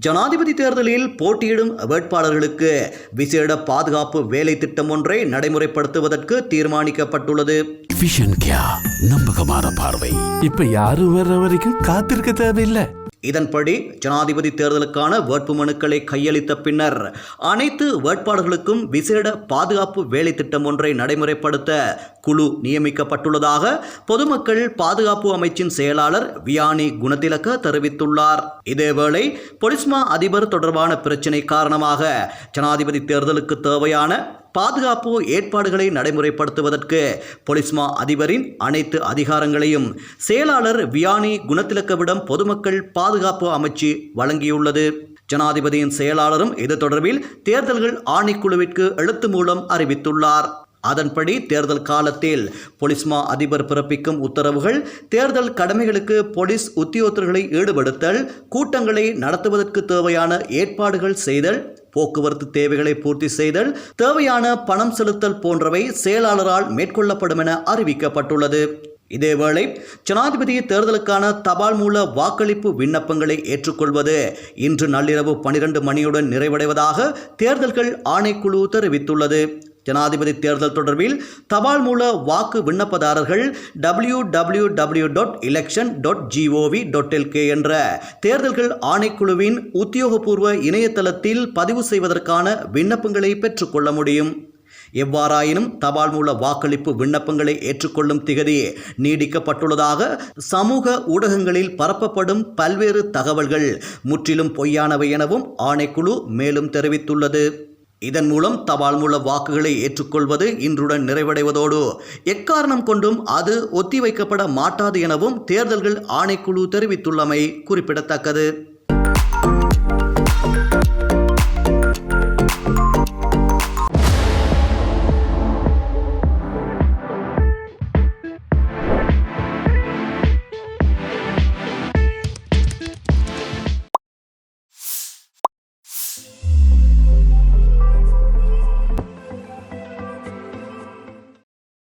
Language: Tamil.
ஜனாதிபதி தேர்தலில் போட்டியிடும் வேட்பாளர்களுக்கு விசேட பாதுகாப்பு வேலை திட்டம் ஒன்றை நடைமுறைப்படுத்துவதற்கு தீர்மானிக்கப்பட்டுள்ளது. நம்பகமான பார்வை. இப்ப யாரும் வர்ற வரைக்கும் காத்திருக்க தேவையில்லை. இதன்படி ஜனாதிபதி தேர்தலுக்கான வேட்புமனுக்களை கையளித்த பின்னர் அனைத்து வேட்பாளர்களுக்கும் விசேட பாதுகாப்பு வேலை திட்டம் ஒன்றை நடைமுறைப்படுத்த குழு நியமிக்கப்பட்டுள்ளதாக பொதுமக்கள் பாதுகாப்பு அமைச்சின் செயலாளர் வியானி குணதிலக்க தெரிவித்துள்ளார். இதேவேளை பொலிஸ்மா அதிபர் தொடர்பான பிரச்சினை காரணமாக ஜனாதிபதி தேர்தலுக்கு தேவையான பாதுகாப்பு ஏற்பாடுகளை நடைமுறைப்படுத்துவதற்கு பொலிஸ்மா அதிபரின் அனைத்து அதிகாரங்களையும் செயலாளர் வியானி குணத்திலக்கவிடம் பொதுமக்கள் பாதுகாப்பு அமைச்சு வழங்கியுள்ளது. ஜனாதிபதியின் செயலாளரும் இது தொடர்பில் தேர்தல்கள் ஆணைக்குழுவிற்கு எழுத்து மூலம் அறிவித்துள்ளார். அதன்படி தேர்தல் காலத்தில் பொலிஸ்மா அதிபர் பிறப்பிக்கும் உத்தரவுகள் தேர்தல் கடமைகளுக்கு போலீஸ் உத்தியோகத்தர்களை ஈடுபடுத்தல் கூட்டங்களை நடத்துவதற்கு தேவையான ஏற்பாடுகள் செய்தல் போக்குவரத்து தேவைகளை பூர்த்தி செய்தல் தேவையான பணம் செலுத்தல் போன்றவை செயலாளரால் மேற்கொள்ளப்படும் என அறிவிக்கப்பட்டுள்ளது. இதேவேளை ஜனாதிபதி தேர்தலுக்கான தபால் மூல வாக்களிப்பு விண்ணப்பங்களை ஏற்றுக்கொள்வது இன்று நள்ளிரவு பனிரெண்டு மணியுடன் நிறைவடைவதாக தேர்தல்கள் ஆணைக்குழு தெரிவித்துள்ளது. ஜனாதிபதி தேர்தல் தொடர்பில் தபால் மூல வாக்கு விண்ணப்பதாரர்கள் W W W dot election dot G O V dot L K என்ற தேர்தல்கள் ஆணைக்குழுவின் உத்தியோகபூர்வ இணையதளத்தில் பதிவு செய்வதற்கான விண்ணப்பங்களை பெற்றுக்கொள்ள முடியும். எவ்வாறாயினும் தபால் மூல வாக்களிப்பு விண்ணப்பங்களை ஏற்றுக்கொள்ளும் திகதி நீடிக்கப்பட்டுள்ளதாக சமூக ஊடகங்களில் பரப்பப்படும் பல்வேறு தகவல்கள் முற்றிலும் பொய்யானவை எனவும் ஆணைக்குழு மேலும் தெரிவித்துள்ளது. இதன் மூலம் தபால் மூல வாக்குகளை ஏற்றுக்கொள்வது இன்றுடன் நிறைவடைவதோடு எக்காரணம் கொண்டும் அது ஒத்திவைக்கப்பட மாட்டாது எனவும் தேர்தல்கள் ஆணைக்குழு தெரிவித்துள்ளமை குறிப்பிடத்தக்கது.